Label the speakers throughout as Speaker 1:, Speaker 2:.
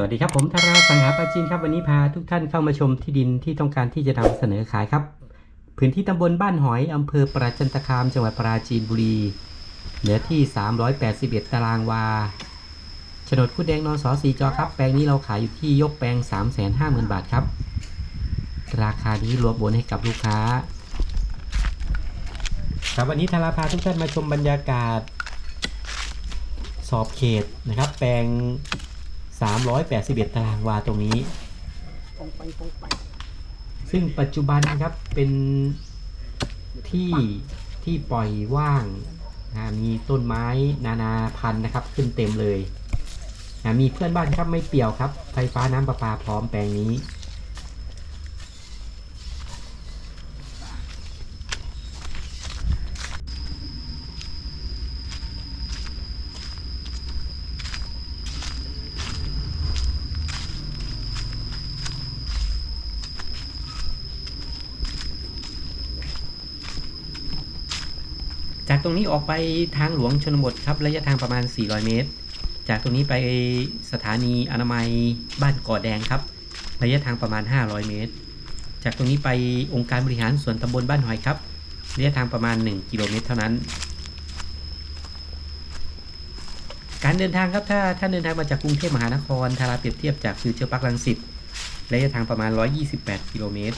Speaker 1: สวัสดีครับผมธาราสังหาปาจีนครับวันนี้พาทุกท่านเข้ามาชมที่ดินที่ต้องการที่จะนำเสนอขายครับ พื้นที่ตำบลบ้านหอยอำเภอปราจันตคาม จังหวัดปราจีนบุรีเนื้อที่ 381 ตารางวาโฉนดคุดแดงนอสอสีจอครับ แปลงนี้เราขายอยู่ที่ยกแปลง 350,000 บาทครับ ราคานี้รวมบนให้กับลูกค้า ครับวันนี้ธาราพาทุกท่านมาชมบรรยากาศ สอบเขตนะครับ แปลง 381 ตารางวาตรงนี้
Speaker 2: ปองไปปองไป
Speaker 1: ซึ่งปัจจุบันนะครับเป็นที่ที่ปล่อยว่างนะมีต้นไม้นานาพันธุ์นะครับ ขึ้นเต็มเลยนะมีเพื่อนบ้านครับไม่เปี่ยวครับ ไฟฟ้าน้ำประปาพร้อมแปลงนี้ รงนี้ออกไปทางหลวงชนบทครับ ระยะทางประมาณ 400 เมตร จากตรงนี้ไปสถานีอนามัยบ้านก่อแดงครับ ระยะทางประมาณ 500 เมตร จากตรงนี้ไปองค์การบริหารส่วนตำบลบ้านหอยครับ ระยะทางประมาณ 1 กิโลเมตรเท่านั้น การเดินทางครับ ถ้าท่านเดินทางมาจากกรุงเทพมหานครทาราเปรียบเทียบจากฟิวเจอร์พาร์คลังสิตระยะทางประมาณ 128 กิโลเมตร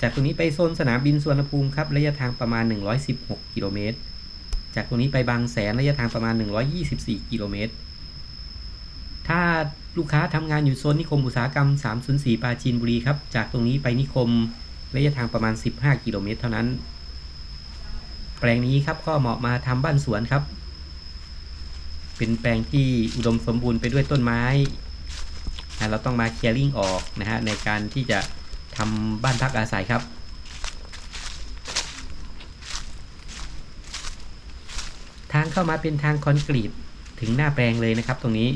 Speaker 1: จากตรงนี้ไปโซนสนามบินสุวรรณภูมิครับระยะทางประมาณ 116 กิโลเมตร จากตรงนี้ไปบางแสนระยะทางประมาณ 124 กิโลเมตร ถ้าลูกค้าทำงานอยู่โซนนิคมอุตสาหกรรม 304 ปราจีนบุรีครับ จากตรงนี้ไปนิคมระยะทางประมาณ 15 กิโลเมตร เท่านั้น แปลงนี้ครับก็เหมาะมาทำบ้านสวนครับ เป็นแปลงที่อุดมสมบูรณ์ไปด้วยต้นไม้ เราต้องมาเคลียร์ลิงออกนะฮะในการที่จะ ทำบ้านพักอาศัยครับ ทางเข้ามาเป็นทางคอนกรีตถึงหน้าแปลงเลยนะครับ ตรงนี้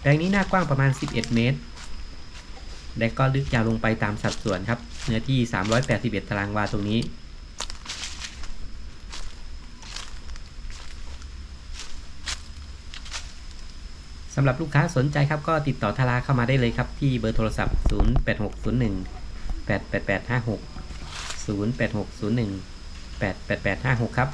Speaker 1: แปลงนี้หน้ากว้างประมาณ 11 เมตร และก็ลึกยาวลงไปตามสัดส่วนครับ เนื้อที่ 381 ตารางวาตรงนี้ สำหรับลูกค้าสนใจครับก็ติดต่อทาราเข้ามาได้เลยครับ ที่เบอร์โทรศัพท์ 0860188856 0860188856 ครับ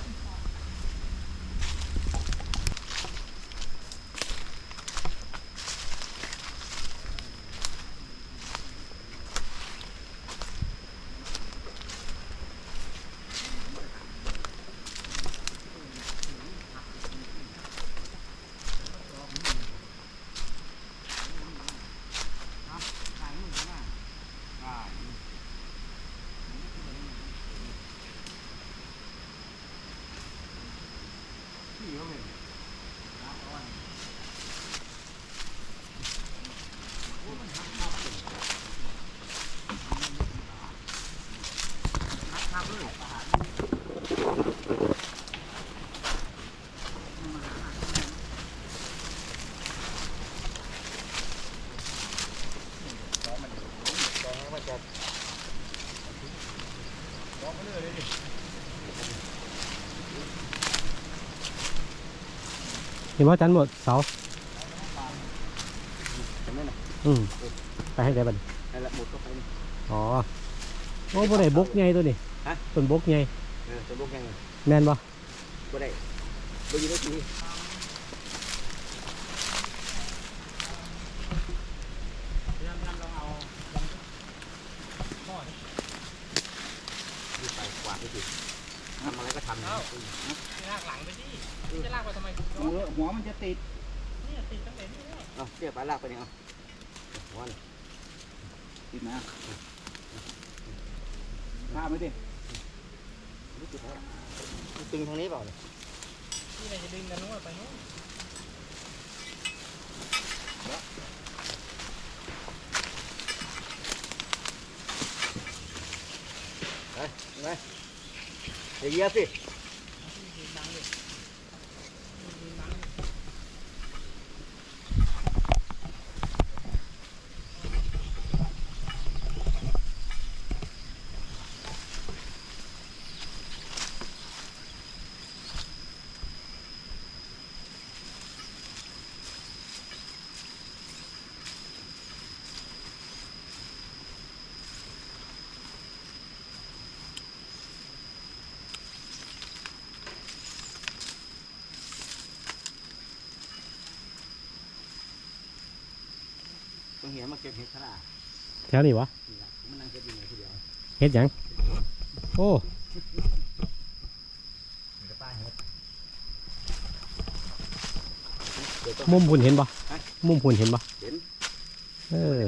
Speaker 1: เห็นว่าจันหมดเสาอืมไปให้ได้บัด
Speaker 2: นั่นแหละหมดก็ไปนี่
Speaker 1: อ๋อโอ้บ่ได้บกไงตัวนี้
Speaker 2: ฮะ
Speaker 1: ต้นบกไง
Speaker 2: เออตัวลูกยังไง
Speaker 1: แม่นบ่
Speaker 2: ก็ได้ก็อยู่ได้ทีนี่ไปกวาดไปสิทำอะไรก็ทำนะ
Speaker 3: ล หั
Speaker 2: วมันจะติด
Speaker 3: เนี่ยติดตั้งแต่นี่แล้ว
Speaker 2: เอาเรียกไปลากไปเนี่ยเอาหัวนี่ติดนะข้าไม่ดิตึงทางนี้เปล่าเนี่ย
Speaker 3: ที่ไหนจะดึงกันนู้นไปนู้น
Speaker 2: ไปไปเดี๋ยวเหยียบสิ
Speaker 3: ดังดิดังดิ
Speaker 2: เต้องเห็ นมาเก็บเห็ดขนาด
Speaker 1: แถวนี้วะ
Speaker 2: นี่ละมันนั่งเก็บอยู่ไหนทีเดียว
Speaker 1: เฮ็ดหยังโอ้
Speaker 2: มันก็ป้าเห็ด
Speaker 1: มุมหุ่นเห็นปะ
Speaker 2: ฮะ
Speaker 1: มุมหุ่นเห็นปะ
Speaker 2: เห็น
Speaker 1: เออ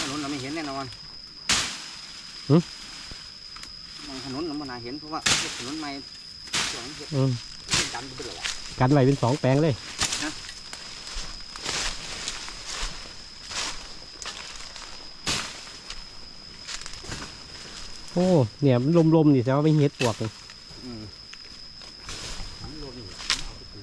Speaker 2: ถนนเราไม่เห็นแน่นอนมองถนนเราไม่น่าเห็นเพราะว่าเฮ็ดถนนใหม่ส่วนเห็ด
Speaker 1: อืม
Speaker 2: เห็ดดำไปเลยล่ะ
Speaker 1: กันไว้เป็นสองแปลงเลย
Speaker 2: ฮะ
Speaker 1: โอ้ เนี่ยมันลมๆนี่แสดงว่าเป็นเฮ็ดปวกเลย
Speaker 2: อืมมันรวมอยู่เอาไปป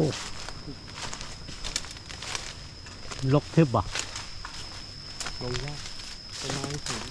Speaker 2: ลูก
Speaker 1: ลกทึบบ่
Speaker 2: ลงยากต้นไม้สูง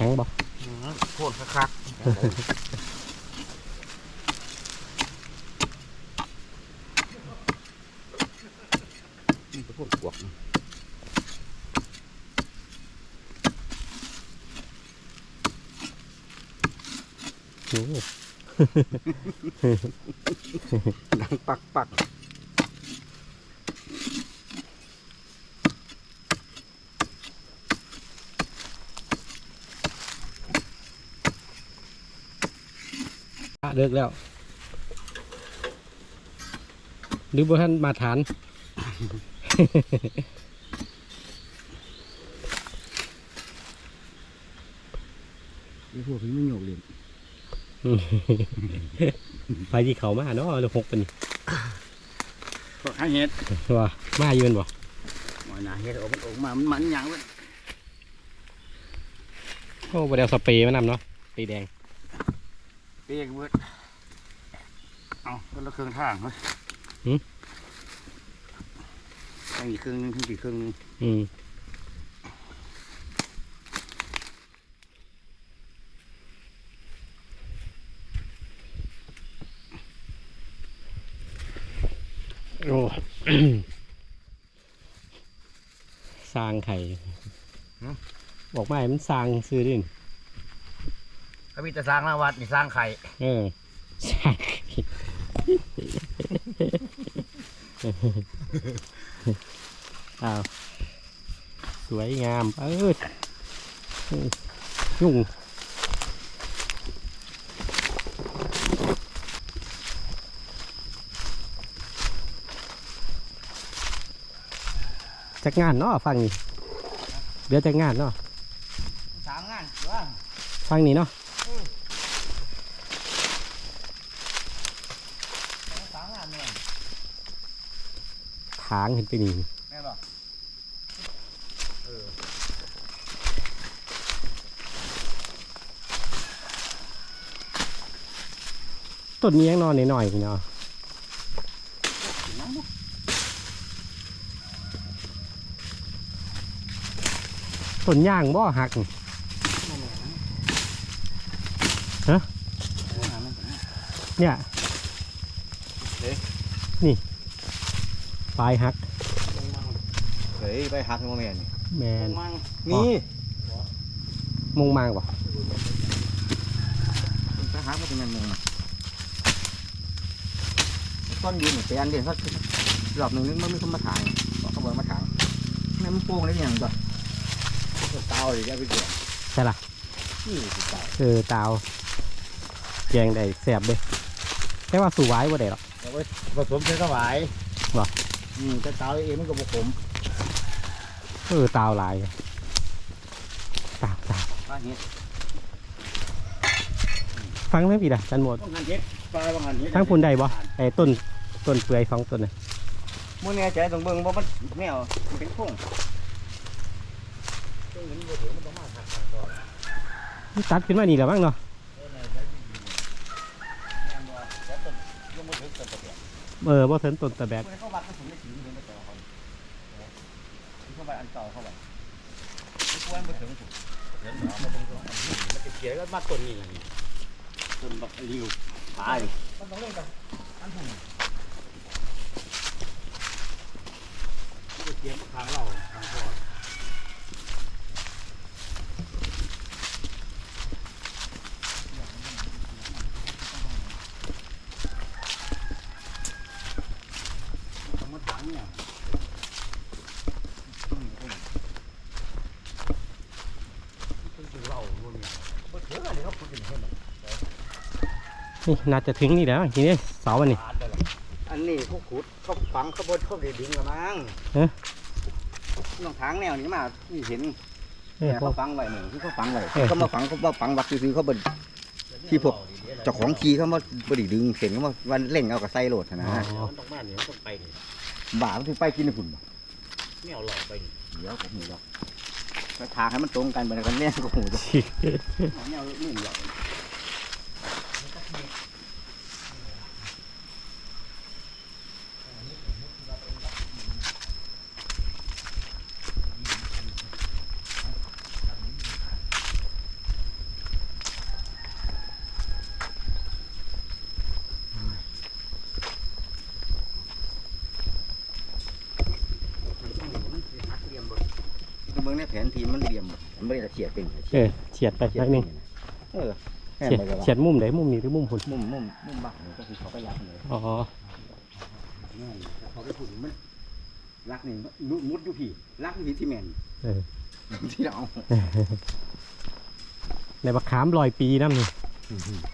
Speaker 1: แข็งบ่
Speaker 2: โคตรคักนี่ก็พวกปวก
Speaker 1: โอ้
Speaker 2: ดังปักปัก
Speaker 1: เลิกแล้ว หรือบ่ท่านมาฐาน
Speaker 2: นี่พวกนี้ไม่โยกเลย
Speaker 1: ไปที่เขามาเนาะเราหกเป็น
Speaker 2: พวกหาเห็ด
Speaker 1: ว่ามาอยู่แม่นบ่
Speaker 2: หมอยหนาเห็ดออกมันออกมา มันมันหยังเว้ย
Speaker 1: โอ้บ่ได้เอาสเปรย์มานำเนาะสีแดง
Speaker 2: เปียกเบิด เอาคนละเครื่องทางเฮ้ย
Speaker 1: หืม
Speaker 2: ยังอีกเครื่องหนึงทั้งอีกเครื่องหนึง
Speaker 1: อืมโอ้ สร้างไข่บอกไม่มันสร้างซื้อดิน
Speaker 2: เขามีแต่สร้างหน้าวัดนี่สร้างไข่
Speaker 1: เออสร้างไข่ อ้าวสวยงามเออยุ่งจักงานเนาะฟังนี่เดี๋ยวจักงานเนาะ
Speaker 2: สามงานว่า
Speaker 1: ฟังนี่เนาะ
Speaker 2: สามงานเนี่ย
Speaker 1: ทางเห็นไปนี่
Speaker 2: แม่นบ่
Speaker 1: ต้นนี้ยังนอนหน่อยๆนี่เนาะต้นย่างบ่หักนี่ฮะ
Speaker 2: เอาหามันก่อนนะ
Speaker 1: เนี่ย
Speaker 2: เอ๊ะ
Speaker 1: นี่ ปลายหัก
Speaker 2: เฮ้ยไปหักโมเมนต์
Speaker 1: แมน
Speaker 2: มังนี่
Speaker 1: มงมางบ่
Speaker 2: ไปหักมันจะแมนมุงอะต้นยืนเหมือนแปลนเด่นเขารอบหนึ่งนึงมันมีคนมาถ่ายบอกเขาบอกมาถ่ายแม่มันโป่งได้ยังจ้ะเตาเลยแกไปเกี่ยว
Speaker 1: ใช่ล่ะ
Speaker 2: นี่คือเตา
Speaker 1: เออตาวแกงได้แสบเด้แต่ว่าสู่ไว้บ่ได้หรอก
Speaker 2: เอาไว้ผสมใช้กระหวาย
Speaker 1: ว่ะ
Speaker 2: อืมแต่เตาเองมันก็บกขม
Speaker 1: เออตาวหลายตาวตาว
Speaker 2: ปลาเห็ด
Speaker 1: ฟังเรื่องพี่ด่ะจันหมด
Speaker 2: บางหันเห็ดปลาบางหันเห็ด
Speaker 1: ทั้งพุ่นได้บ่ไอ้ต้นต้นเปื่อยสองต้นน่ะ
Speaker 2: มื่อแน่ใจต้องเบิ่งว่ามันแมวมันเป็นพง
Speaker 1: มันตัดขึ้นมานี่แหละบ้างเนาะ เออบ่เถินต้นตะแบก
Speaker 2: เข้าวัดก็ผมได้สีเห็นแต่าเข้าวัดอันเก่าเข้าวัดไม่ควรไปถึงถูกเห็นหรอมันเป็นมันจะเกี่ยวกับมาต้นนี่แต้นบักริวตาย
Speaker 3: มันต้องเล่นกับอันหุ่น
Speaker 2: เกี่ยวกับทางเราทางพ่อต้องมาถางเนี่ยเป็นเหล้าพวกนี้บ่เถื่อนเลยเขาพูดถึงเพื่อน
Speaker 1: นี่น่าจะถึงนี่แล้วทีนี้เสาวันนี้
Speaker 2: อันนี้เขาขุดเขาฝังเขาบดเขาได้ดึงละมั้ง
Speaker 1: เอ๊ะ
Speaker 2: น้องทางแนวนี้มาที่เห็น
Speaker 1: เออ
Speaker 2: เนี่ย
Speaker 1: พว
Speaker 2: เขา
Speaker 1: ก
Speaker 2: ฝังไว้หนึ่งที่เขาฝังไว้
Speaker 1: เออ
Speaker 2: เขามาฝังเขามาฝังวัดซื้อๆเขาบดที่พวกเจ้าของทีเขามาบไดีดึงเห็นเขามาวันเล่งเอากับไส้โหลดนะ
Speaker 1: อ๋อ
Speaker 4: มันต้องมาเนี่ยมันต้องไปนี่
Speaker 2: บ่ามันถึงไปกินในฝุ่นบ่
Speaker 4: ไม่เอาหลอกไปนี่
Speaker 2: เดี๋ยวผมหูหรอกถ้าทางให้มันตรงกันเหมือนกันเนี่ยก็หูจะแนวลื่นหรอกก็ เบิ่งในแผนทีมันเหลี่ยมมันไม่ได้เฉียดเป็น
Speaker 1: เออเฉียดไปหน่อยหนึง
Speaker 2: เออ แม่น
Speaker 1: เฉียด
Speaker 2: บ่ได้ว่า
Speaker 1: เฉียดมุมไหนมุมนี้หรือมุมหุ่น
Speaker 2: มุมมุมมุมบักนี่ก็คือเขาก็ยักเลย
Speaker 1: อ๋อ
Speaker 2: แม่นเขาไปฝุ่นมันรักนี่มุดมุดอยู่พี่รักอยู่พี่ที่แม่น
Speaker 1: เออ
Speaker 2: ที่เรา
Speaker 1: ในบักขามลอยปีน้ำนี่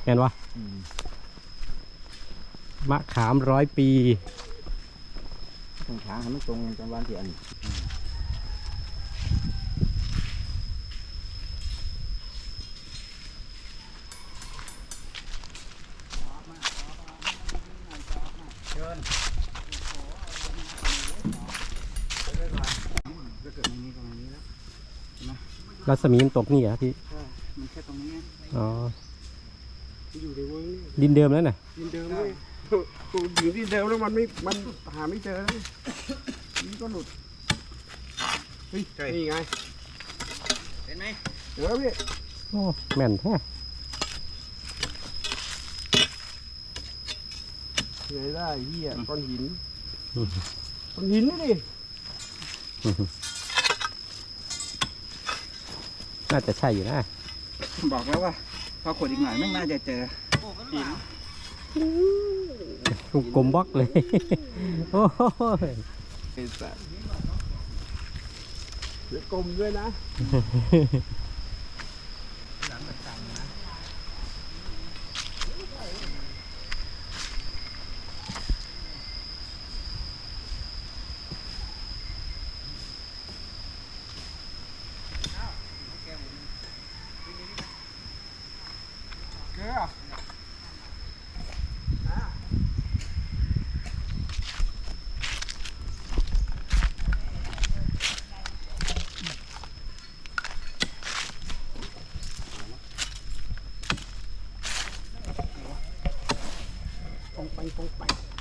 Speaker 1: เห็นวะมะขามร้อยปี
Speaker 2: ตรงทางให้มันตรงกันวันที่อัน
Speaker 1: รัศมีมันตกนี่เหรอพี่
Speaker 2: มันแค่ตรงนี้
Speaker 1: อ๋อ
Speaker 4: อยู่ในเวิร์ก
Speaker 1: ดินเดิมแล้วน่ะ
Speaker 4: ดินเดิมเลยกูอยู่ที่เดิมแล้วมันไม่ มันหาไม่เจอแล้วนี่ก็หลุดเฮ้ยนี่ไง
Speaker 2: เห็นไหม
Speaker 4: เดี๋ยวพี่
Speaker 1: โอ้แม่นแท้
Speaker 4: ไงได้เหี้ยก้อนหิน ก้อนหินนี่ดิ
Speaker 1: น่าจะใช่อยู่นะ
Speaker 2: บอกแล้วว่าพอขดอีกหน่อยไม่น่าจะเจอหิน
Speaker 1: กลมบล็อกเลย โอ้ย
Speaker 4: ไอ้สัสเดี๋ยวกลมด้วยนะ pão, pão, pão.